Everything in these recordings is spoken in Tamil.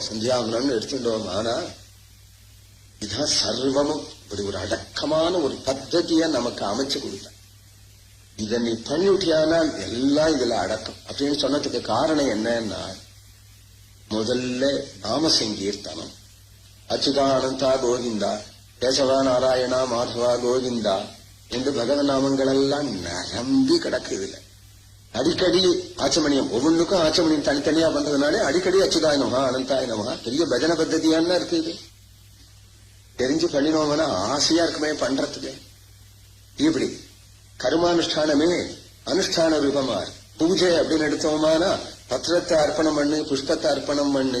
சந்தியாவனம்னு எடுத்துட்டோம் ஆனா இதுதான் சர்வமும் இப்படி ஒரு அடக்கமான ஒரு பத்ததிய நமக்கு அமைச்சு கொடுத்த. இத நீ பண்ணிவிட்டியானால் எல்லாம் இதுல அடக்கம். அப்படின்னு சொன்னதுக்கு காரணம் என்னன்னா முதல்ல நாம சங்கீர்த்தனம் அச்சுதானந்தா கோவிந்தா கேசவா நாராயணா மாதவா கோவிந்தா என்று பகவன் நாமங்கள் எல்லாம் நிரம்பி கிடக்குதுல அடிக்கடி ஆச்சமணியம். ஒவ்வொன்றுக்கும் ஆச்சமணியம் தனித்தனியா வந்ததுனாலே அடிக்கடி அச்சுதாயனமா நமகா பெரிய பஜன பத்ததியான்னு இருக்கு இது. தெரிஞ்சு பண்ணினோம்னா ஆசையா இருக்குமே பண்றதுக்கு. இப்படி கர்மானுஷ்டானமே அனுஷ்டான ரூபமா பூஜை அப்படின்னு எடுத்தோமானா பத்திரத்தை அர்ப்பணம் பண்ணு புஷ்பத்தை அர்ப்பணம் பண்ணு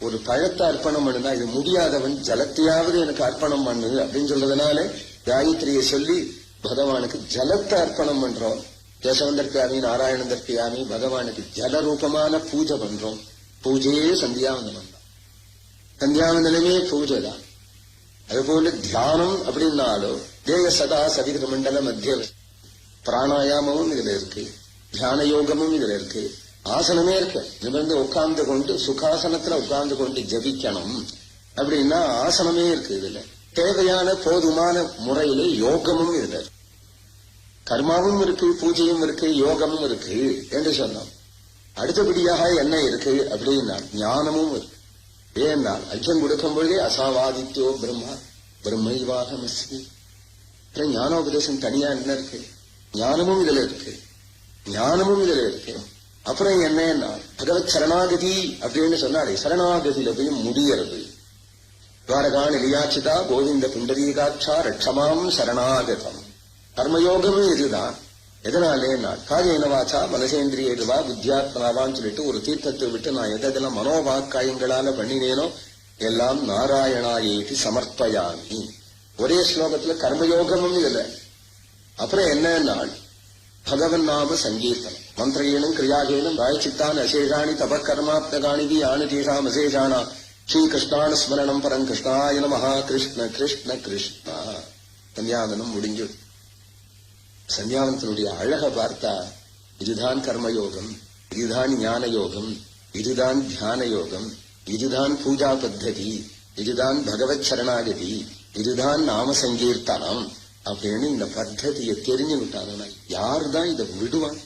ஒரு பழத்தை அர்ப்பணம் பண்ணுனா இது முடியாதவன் ஜலத்தையாவது எனக்கு அர்ப்பணம் பண்ணு அப்படின்னு சொல்றதுனால காயத்ரியை சொல்லி பகவானுக்கு ஜலத்தை அர்ப்பணம் பண்றோம். கேசவந்தர்பியாமி நாராயணந்தர்பியாமி பகவானுக்கு ஜல ரூபமான பூஜை பண்றோம். பூஜையே சந்தியாவந்தனம். தான் சந்தியாவந்தனமே பூஜை தான். அதுபோல தியானம் அப்படின்னாலும் தேய சதா சவிகிர மண்டல மத்திய பிராணாயாமமும் இதுல இருக்கு. தியான யோகமும் இதுல இருக்கு. ஆசனமே இருக்கு. நிமிர்ந்து உட்கார்ந்து கொண்டு சுகாசனத்துல உட்கார்ந்து கொண்டு ஜபிக்கணும். அப்படின்னா ஆசனமே இருக்கு இதுல. தேவையான போதுமான முறையில யோகமும் இதுல இருக்கு. கர்மாவும் இருக்கு பூஜையும் இருக்கு யோகமும் இருக்கு என்று சொன்னோம் அடுத்தபடியாக என்ன இருக்கு அப்படின்னா ஞானமும் இருக்கு. ஏன்னா அஜம் கொடுக்கும் பொழுதே அசாவாதித்யோ பிரம்மா பிரம்மைவாகமஸ்மி அப்புறம் ஞானோபதேசம் தனியா என்ன இருக்கு? ஞானமும் இதுல இருக்கு. ஞானமும் இதுல இருக்கு. அப்புறம் என்னன்னா பகவத் சரணாகதி அப்படின்னு சொன்னாரு சரணாகதியில போய் முடியறது. துவாரகா நிலையாச்சிதா கோவிந்த புண்டரீகாட்சா ரட்சமாம் சரணாகதம். கர்மயோகமே இதுதான் எதனாலே நான்? காயேன வாச்சா மனசேந்திரியதுவா புத்தியாத்மனாவான்னு சொல்லிட்டு ஒரு தீர்த்தத்தை விட்டு நான் எதெல்லாம் மனோவாக்காயங்களால பண்ணினேனோ எல்லாம் நாராயணாயேதி சமர்ப்பயாமி. ஒரே ஸ்லோகத்துல கர்மயோகமும் இதுல. அப்புறம் என்னன்னா பகவன் நாம சங்கீர்த்தனம். மந்திரேனும் கிரியாகேனும் ராயச்சித்தான் அசேஷாணி தபக்கர்மாத்மகாணிதி யானு தேசாம் அசேஷானா ஸ்ரீ கிருஷ்ணான ஸ்மரணம் பரம் கிருஷ்ணாய நமஹா. கிருஷ்ண கிருஷ்ண கிருஷ்ணா. கன்யாதனம் முடிஞ்சு. சந்தியாவனத்தினுடைய அழக பார்த்தா இதுதான் கர்மயோகம் இதுதான் ஞான யோகம் இதுதான் தியான யோகம் இதுதான் பூஜா பத்ததி இதுதான் பகவத் சரணாகதி இதுதான் நாம சங்கீர்த்தனம் அப்படின்னு இந்த பத்ததியை தெரிஞ்சு விட்டாங்கன்னா யார் தான் இதை விடுவான்?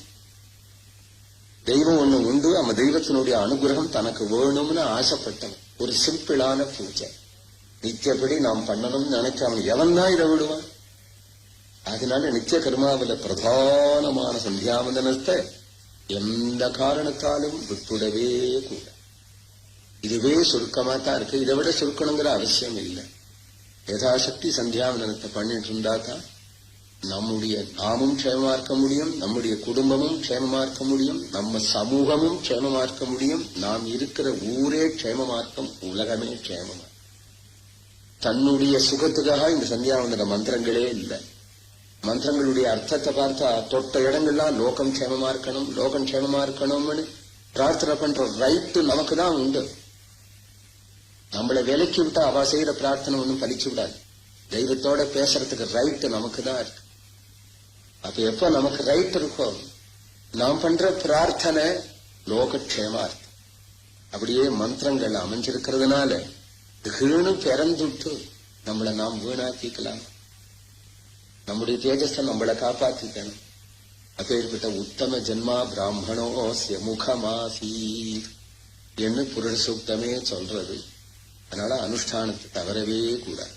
தெய்வம் ஒண்ணு உண்டு அந்த தெய்வத்தினுடைய அனுகிரகம் தனக்கு வேணும்னு ஆசைப்பட்டவன். ஒரு சிம்பிளான பூஜை. நித்தியப்படி நாம் பண்ணணும்னு நினைக்காம எவன் தான் இதை விடுவான்? அதனால நித்திய கர்மாவில பிரதானமான சந்தியாவந்தனத்தை எந்த காரணத்தாலும் விட்டுடவே கூட இதுவே சுருக்கமா தான் இருக்கு இதை விட சுருக்கணுங்கிற அவசியம் இல்லை யதாசக்தி சந்தியாவந்தனத்தை பண்ணிட்டு இருந்தா தான் நம்முடைய நாமும் க்ஷேமமா இருக்க முடியும் நம்முடைய குடும்பமும் க்ஷேமமா இருக்க முடியும் நம்ம சமூகமும் க்ஷேமமா இருக்க முடியும் நாம் இருக்கிற ஊரே க்ஷேமமா இருக்கும் உலகமே க்ஷேமமா தன்னுடைய சுகத்துக்காக இந்த சந்தியாவந்தன மந்திரங்களே இல்லை மந்திரங்களுடைய அர்த்தத்தை பார்த்தா தொட்ட இடங்கள்லாம் லோகம் க்ஷேமமா இருக்கணும் லோகம் க்ஷேமமா இருக்கணும்னு பிரார்த்தனை பண்ற ரைட்டு நமக்கு தான் உண்டு. நம்மளை விலக்கி விட்டா அவ செய்யற பிரார்த்தனை ஒன்றும் பலிச்சு விடாது. தெய்வத்தோட பேசுறதுக்கு ரைட்டு நமக்கு தான் இருக்கு. அப்ப எப்ப நமக்கு ரைட் இருக்கோ நாம் பண்ற பிரார்த்தனை லோகக்ஷேமா இருக்கு. அப்படியே மந்திரங்கள் அமைஞ்சிருக்கிறதுனால திகழ்னு பிறந்துட்டு நம்மளை நாம் வீணாக்கிக்கலாம். நம்முடைய தேஜஸை நம்மளை காப்பாத்திக்கணும் அப்பேற்பட்ட உத்தம ஜென்மா பிராமணோசிய முகமாசீர் என்று புருஷ சூக்தமே சொல்றது. அதனால அனுஷ்டானத்தை தவறவே கூடாது.